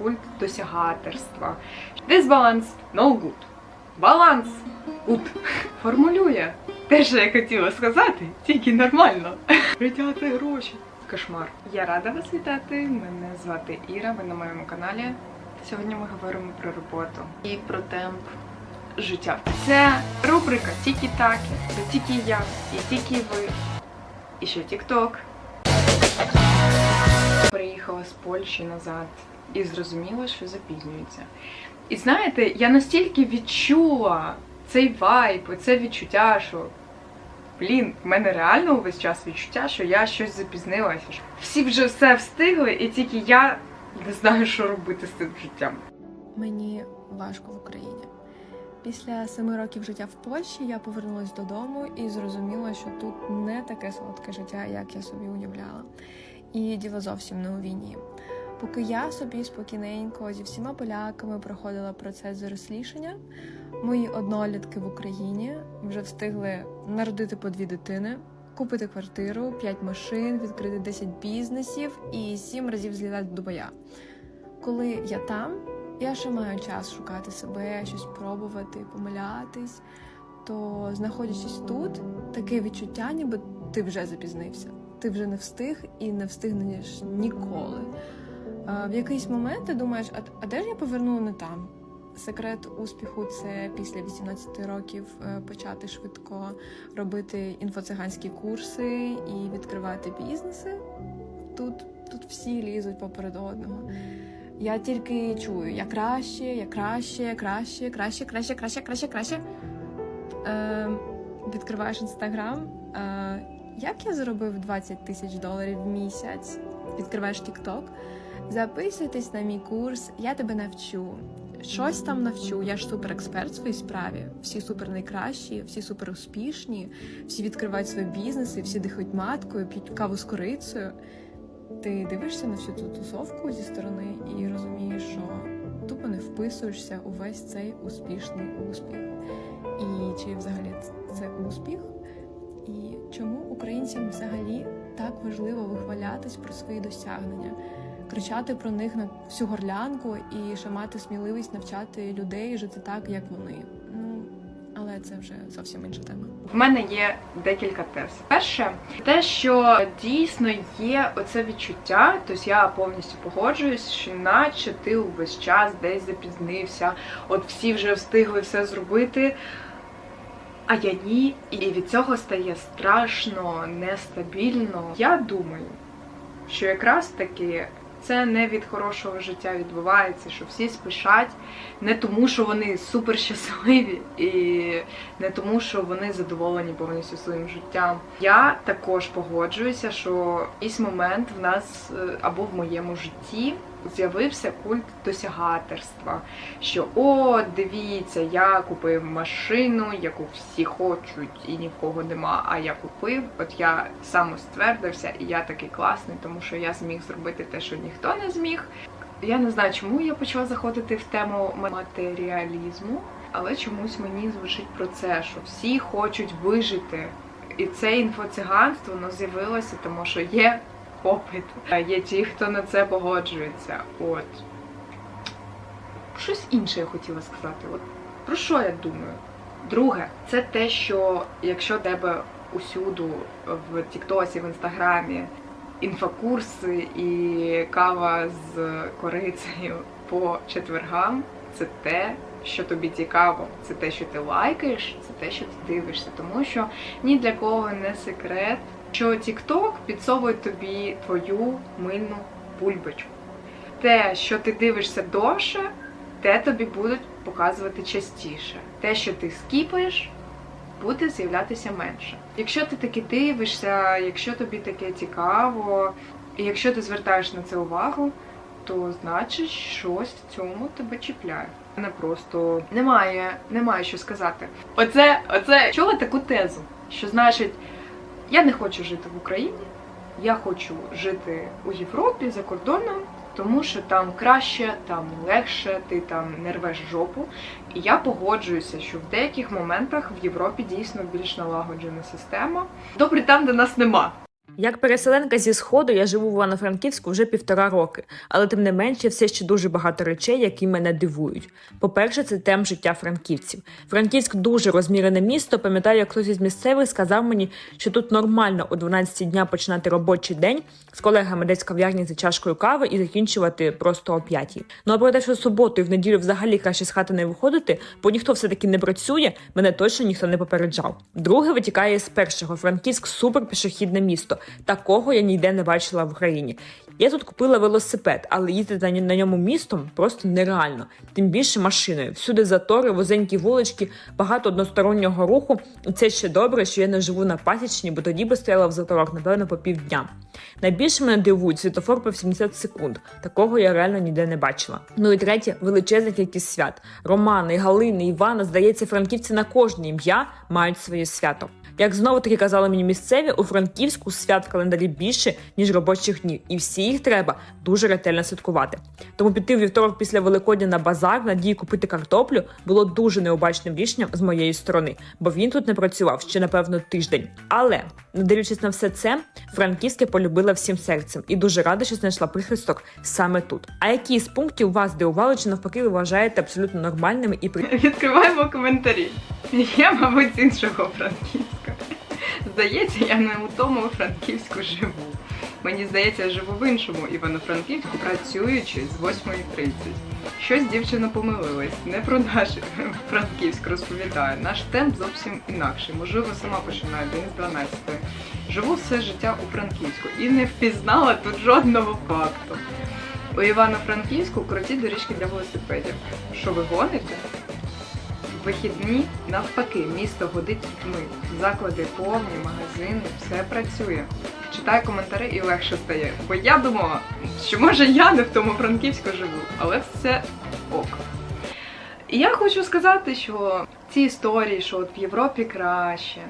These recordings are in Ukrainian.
культ досягаторства. Дисбаланс no good. Баланс good. Формулює те, що я хотіла сказати, тільки нормально. Це гроші. Кошмар. Я рада вас вітати. Мене звати Іра, ви на моєму каналі. Сьогодні ми говоримо про роботу і про темп життя. Це рубрика Тікі-таки, де тільки я і тільки ви. І ще Тік-Ток. Приїхала з Польщі назад і зрозуміла, що запізнюється. І знаєте, я настільки відчула цей вайб, це відчуття, що блін, в мене реально увесь час відчуття, що я щось запізнилася. Всі вже все встигли, і тільки я не знаю, що робити з цим життям. Мені важко в Україні. Після семи років життя в Польщі я повернулася додому і зрозуміла, що тут не таке солодке життя, як я собі уявляла. І діло зовсім не у війні. Поки я собі спокійненько зі всіма поляками проходила процес зорослішання, мої однолітки в Україні вже встигли народити по дві дитини, купити квартиру, п'ять машин, відкрити 10 бізнесів і сім разів злітати до Дубая. Коли я там, я ще маю час шукати себе, щось пробувати, помилятись. То знаходячись тут, таке відчуття, ніби ти вже запізнився. Ти вже не встиг і не встигнеш ніколи. В якийсь момент ти думаєш, а, а де ж я повернула не там? Секрет успіху це після 18 років е, почати швидко робити інфоциганські курси і відкривати бізнеси. Тут, тут всі лізуть поперед одного. Я тільки чую, я краще, я краще, краще, краще, краще, краще, краще, краще. Е, відкриваєш інстаграм. Е, як я заробив 20 тисяч доларів в місяць? Відкриваєш TikTok, записуйтесь на мій курс, я тебе навчу. Щось там навчу, я ж супер експерт в своїй справі. Всі супер найкращі, всі супер успішні, всі відкривають свої бізнеси, всі дихають маткою, п'ють каву з корицею. Ти дивишся на всю цю тусовку зі сторони і розумієш, що тупо не вписуєшся у весь цей успішний успіх. І чи взагалі це успіх? І чому українцям взагалі так важливо вихвалятись про свої досягнення, кричати про них на всю горлянку і ще мати сміливість навчати людей жити так, як вони? Ну але це вже зовсім інша тема. В мене є декілька тез. Перше, те, що дійсно є оце відчуття, тобто я повністю погоджуюсь, що наче ти увесь час десь запізнився, от всі вже встигли все зробити. А я ні, і від цього стає страшно, нестабільно. Я думаю, що якраз таки це не від хорошого життя відбувається, що всі спішать не тому, що вони супер щасливі, і не тому, що вони задоволені повністю своїм життям. Я також погоджуюся, що якийсь момент в нас е, або в моєму житті з'явився культ досягаторства. Що о, дивіться, я купив машину, яку всі хочуть, і ні в кого нема. А я купив, от я самоствердився, і я такий класний, тому що я зміг зробити те, що ніхто не зміг. Я не знаю, чому я почала заходити в тему матеріалізму, але чомусь мені звучить про це, що всі хочуть вижити. І це інфоциганство воно з'явилося, тому що є попит, є ті, хто на це погоджується. От щось інше я хотіла сказати. От про що я думаю? Друге, це те, що якщо тебе усюду в Тіктосі, в Інстаграмі інфокурси і кава з корицею по четвергам, це те, що тобі цікаво, це те, що ти лайкаєш, це те, що ти дивишся. Тому що ні для кого не секрет, що TikTok підсовує тобі твою мильну бульбочку. Те, що ти дивишся довше, те тобі будуть показувати частіше. Те, що ти скіпаєш, буде з'являтися менше. Якщо ти таки дивишся, якщо тобі таке цікаво, і якщо ти звертаєш на це увагу, то значить щось в цьому тебе чіпляє. Не просто немає, немає що сказати. Оце, оце чула таку тезу, що значить, я не хочу жити в Україні, я хочу жити у Європі за кордоном, тому що там краще, там легше, ти там не рвеш жопу. І я погоджуюся, що в деяких моментах в Європі дійсно більш налагоджена система. Добре, там, де нас нема. Як переселенка зі сходу я живу в Івано-Франківську вже півтора роки, але тим не менше все ще дуже багато речей, які мене дивують. По-перше, це тем життя франківців. Франківськ дуже розмірене місто. Пам'ятаю, як хтось із місцевих сказав мені, що тут нормально о 12 дня починати робочий день з колегами десь в кав'ярні за чашкою кави і закінчувати просто о 5. Ну а про те, що суботу і в неділю взагалі краще з хати не виходити, бо ніхто все таки не працює, мене точно ніхто не попереджав. Друге витікає з першого. Франківськ супер пішохідне місто. Такого я ніде не бачила в Україні. Я тут купила велосипед, але їздити на- ньому містом просто нереально. Тим більше машиною. Всюди затори, вузенькі вулички, багато одностороннього руху. І це ще добре, що я не живу на пасічні, бо тоді би стояла в заторах, напевно, по півдня. Найбільше мене дивують світофор по 70 секунд. Такого я реально ніде не бачила. Ну і третє, величезна кількість свят. Романи, Галини, Івана, здається, франківці на кожне ім'я мають своє свято. Як знову таки казали мені місцеві, у Франківську свят в календарі більше, ніж робочих днів, і всі їх треба дуже ретельно святкувати. Тому піти в вівторок після Великодня на базар в надії купити картоплю було дуже необачним рішенням з моєї сторони, бо він тут не працював ще напевно тиждень. Але не дивлячись на все це, Франківське полюбила всім серцем і дуже рада, що знайшла прихисток саме тут. А які з пунктів вас дивували, чи навпаки ви вважаєте абсолютно нормальними і при Відкриваємо коментарі. Я, мабуть, з іншого Франківська. Здається, я не у тому Франківську живу. Мені здається, я живу в іншому Івано-Франківську, працюючи з 8.30. Щось дівчина помилилась. Не про наш Франківськ розповідає. Наш темп зовсім інакший. Можливо, сама починаю день з 12. Живу все життя у Франківську і не впізнала тут жодного факту. У Івано-Франківську круті доріжки для велосипедів. Що ви гоните? Вихідні навпаки, місто годить людьми. Заклади повні, магазини, все працює. Читай коментарі і легше стає. Бо я думала, що може я не в тому Франківську живу, але все ок. І я хочу сказати, що ці історії, що от в Європі краще,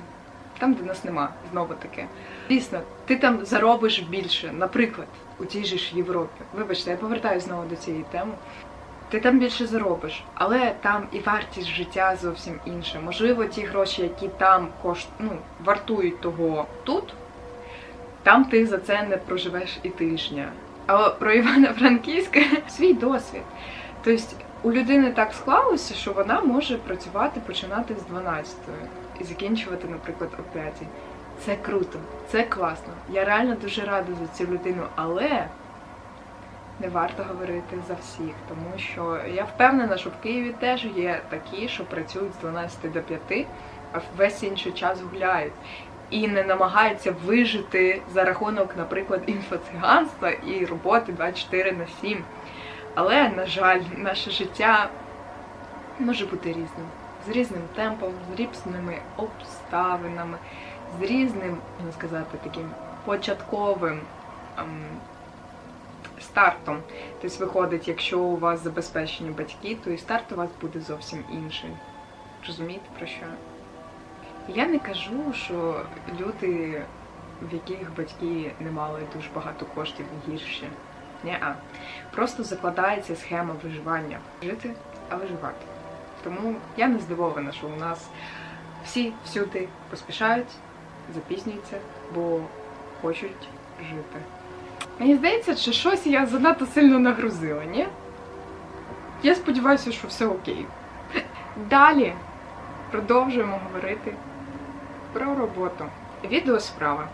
там, де нас нема, знову таки. Дійсно, ти там заробиш більше, наприклад, у тій же ж Європі. Вибачте, я повертаюся знову до цієї теми. Ти там більше заробиш, але там і вартість життя зовсім інша. Можливо, ті гроші, які там кошт... ну, вартують того тут, там ти за це не проживеш і тижня. А про Івано-Франківське свій досвід. Тобто у людини так склалося, що вона може працювати, починати з 12 і закінчувати, наприклад, о 5. Це круто, це класно. Я реально дуже рада за цю людину, але не варто говорити за всіх, тому що я впевнена, що в Києві теж є такі, що працюють з 12 до 5, а весь інший час гуляють. І не намагаються вижити за рахунок, наприклад, інфоциганства і роботи 24 на 7. Але, на жаль, наше життя може бути різним. З різним темпом, з різними обставинами, з різним, можна сказати, таким початковим ем, стартом. Тобто виходить, якщо у вас забезпечені батьки, то і старт у вас буде зовсім інший. Розумієте про що? Я не кажу, що люди, в яких батьки не мали дуже багато коштів, гірші. Ні-а. Просто закладається схема виживання. Жити, а виживати. Тому я не здивована, що у нас всі всюди поспішають, запізнюються, бо хочуть жити. Мені здається, що щось я занадто сильно нагрузила, ні? Я сподіваюся, що все окей. Далі продовжуємо говорити про роботу. Відео справа.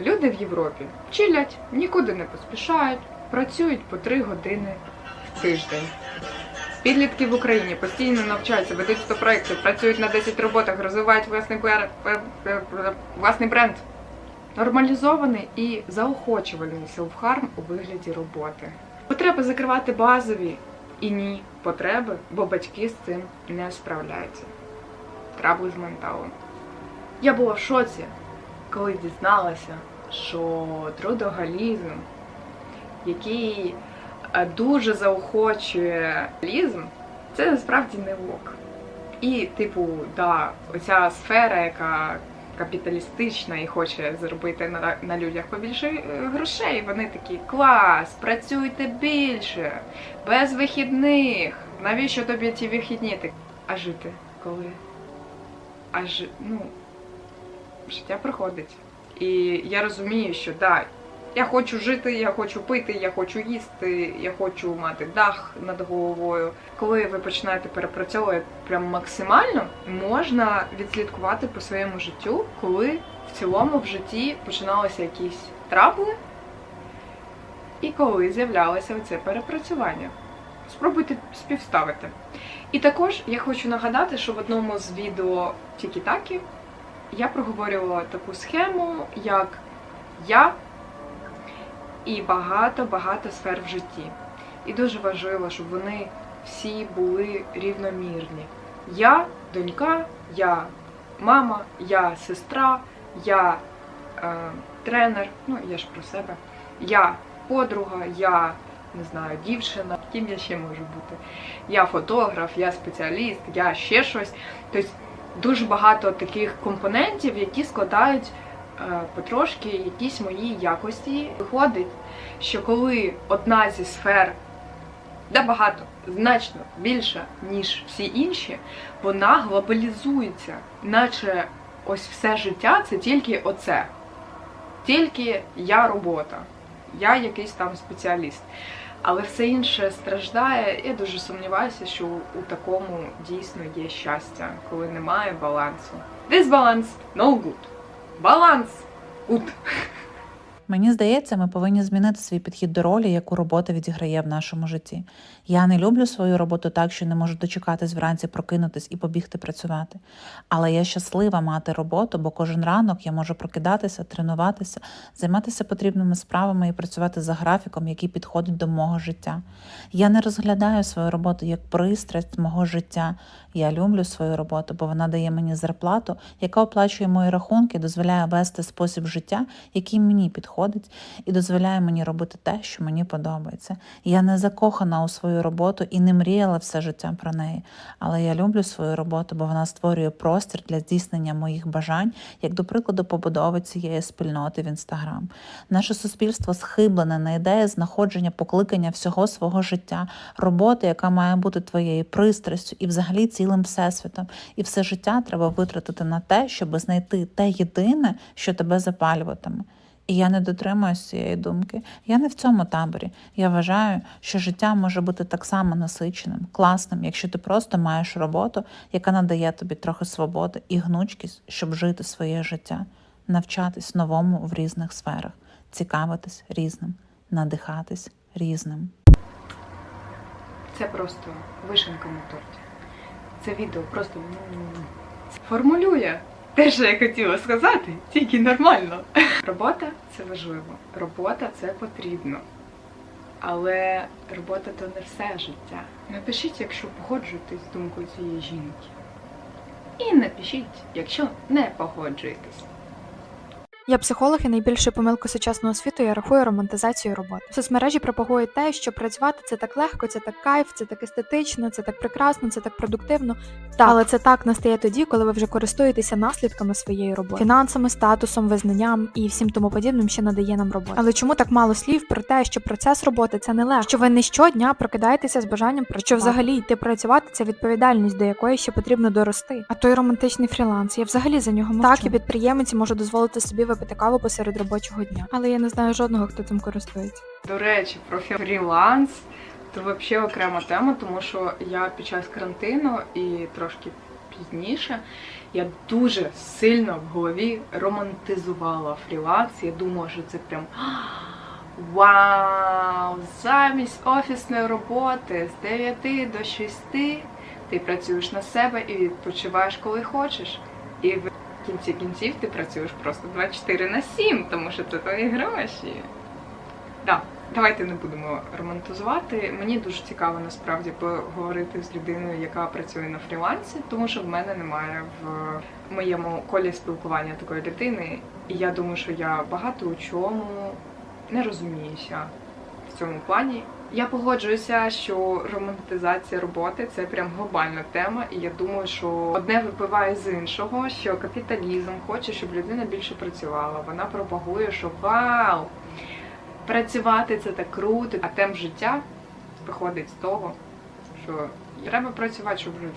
Люди в Європі вчилять, нікуди не поспішають, працюють по 3 години в тиждень. Підлітки в Україні постійно навчаються, ведуть 100 проєктів, працюють на 10 роботах, розвивають власний бренд. Нормалізований і заохочувальний селфхарм у вигляді роботи. Потреби закривати базові і ні потреби, бо батьки з цим не справляються. Трабли з менталом. Я була в шоці, коли дізналася, що трудоголізм, який е, дуже заохочує лізм, це насправді не ок. І, типу, да, оця сфера, яка капіталістична і хоче заробити на, на людях побільше е, грошей, вони такі клас, працюйте більше, без вихідних. Навіщо тобі ті вихідні? А жити коли? А ж, ну, життя проходить. І я розумію, що да, я хочу жити, я хочу пити, я хочу їсти, я хочу мати дах над головою. Коли ви починаєте перепрацьовувати прям максимально, можна відслідкувати по своєму життю, коли в цілому в житті починалися якісь трабли, і коли з'являлося це перепрацювання. Спробуйте співставити. І також я хочу нагадати, що в одному з відео Тікі-Такі я проговорювала таку схему, як я і багато-багато сфер в житті. І дуже важливо, щоб вони всі були рівномірні. Я донька, я мама, я сестра, я е, тренер, ну я ж про себе, я подруга, я не знаю, дівчина, ким я ще можу бути. Я фотограф, я спеціаліст, я ще щось. Тобто дуже багато таких компонентів, які складають потрошки якісь мої якості. Виходить, що коли одна зі сфер де багато, значно більша, ніж всі інші, вона глобалізується, наче ось все життя це тільки оце. Тільки я робота, я якийсь там спеціаліст. Але все інше страждає. Я дуже сумніваюся, що у такому дійсно є щастя, коли немає балансу. Дисбаланс no good. Баланс good. Мені здається, ми повинні змінити свій підхід до ролі, яку робота відіграє в нашому житті. Я не люблю свою роботу так, що не можу дочекатись вранці прокинутись і побігти працювати. Але я щаслива мати роботу, бо кожен ранок я можу прокидатися, тренуватися, займатися потрібними справами і працювати за графіком, який підходить до мого життя. Я не розглядаю свою роботу як пристрасть мого життя. Я люблю свою роботу, бо вона дає мені зарплату, яка оплачує мої рахунки, дозволяє вести спосіб життя, який мені підходить, і дозволяє мені робити те, що мені подобається. Я не закохана у свою роботу і не мріяла все життя про неї. Але я люблю свою роботу, бо вона створює простір для здійснення моїх бажань, як до прикладу, побудови цієї спільноти в інстаграм. Наше суспільство схиблене на ідеї знаходження, покликання всього свого життя, роботи, яка має бути твоєю пристрастю і взагалі цілим всесвітом. І все життя треба витратити на те, щоб знайти те єдине, що тебе запалюватиме. І я не дотримуюсь цієї думки. Я не в цьому таборі. Я вважаю, що життя може бути так само насиченим, класним, якщо ти просто маєш роботу, яка надає тобі трохи свободи і гнучкість, щоб жити своє життя, навчатись новому в різних сферах, цікавитись різним, надихатись різним. Це просто вишенка на торті. Це відео просто формулює те, що я хотіла сказати, тільки нормально. Робота це важливо. Робота це потрібно. Але робота то не все життя. Напишіть, якщо погоджуєтесь з думкою цієї жінки. І напишіть, якщо не погоджуєтесь. Я психолог і найбільшу помилку сучасного світу я рахую романтизацію роботи. Соцмережі пропагують те, що працювати це так легко, це так кайф, це так естетично, це так прекрасно, це так продуктивно. Так, але це так настає тоді, коли ви вже користуєтеся наслідками своєї роботи, фінансами, статусом, визнанням і всім тому подібним, що надає нам робота. Але чому так мало слів про те, що процес роботи це не легко, що ви не щодня прокидаєтеся з бажанням про що взагалі йти працювати це відповідальність, до якої ще потрібно дорости. А той романтичний фріланс, я взагалі за нього мовчу. Так, і підприємець може дозволити собі випити каву посеред робочого дня. Але я не знаю жодного, хто цим користується. До речі, про фріланс це взагалі окрема тема, тому що я під час карантину і трошки пізніше я дуже сильно в голові романтизувала фріланс. Я думала, що це прям вау! Замість офісної роботи з 9 до 6 ти працюєш на себе і відпочиваєш коли хочеш. І в кінці кінців ти працюєш просто 24 на 7, тому що це твої гроші. Да, давайте не будемо романтизувати. Мені дуже цікаво насправді поговорити з людиною, яка працює на фрілансі, тому що в мене немає в моєму колі спілкування такої людини. І я думаю, що я багато у чому не розуміюся в цьому плані. Я погоджуюся, що романтизація роботи це прям глобальна тема, і я думаю, що одне випливає з іншого, що капіталізм хоче, щоб людина більше працювала. Вона пропагує, що вау! Працювати це так круто, а темп життя виходить з того, що треба працювати, щоб жити.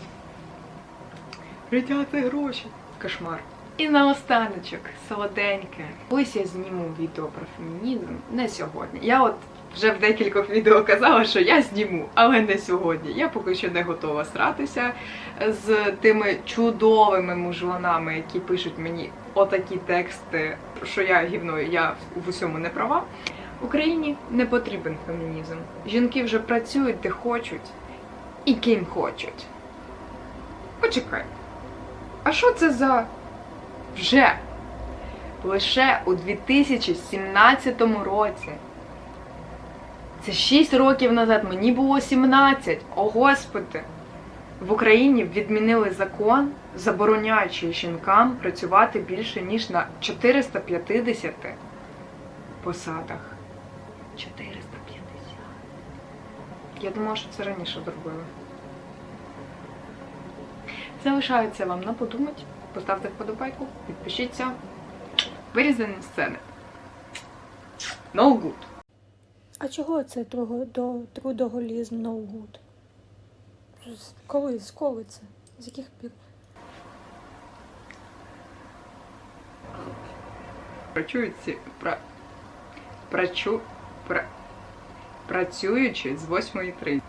Життя це гроші. Кошмар. І наостаночок, солоденьке. Ось я зніму відео про фемінізм не сьогодні. Я от вже в декількох відео казала, що я зніму, але не сьогодні. Я поки що не готова сратися з тими чудовими мужланами, які пишуть мені отакі тексти, що я гівною, я в усьому не права. Україні не потрібен фемінізм. Жінки вже працюють де хочуть і ким хочуть. Почекай. А що це за вже? Лише у 2017 році. Це 6 років назад, мені було 17. О господи! В Україні відмінили закон, забороняючи жінкам працювати більше ніж на 450 посадах. 450. Я думала, що це раніше зробили. Залишається вам на подумати. Поставте вподобайку, підпишіться. Вирізані сцени. No good. А чого це трудоголізм no good? Коли, з коли це? З яких пір? Працюючи, пра, прачу, пра, працюючи з 8.30.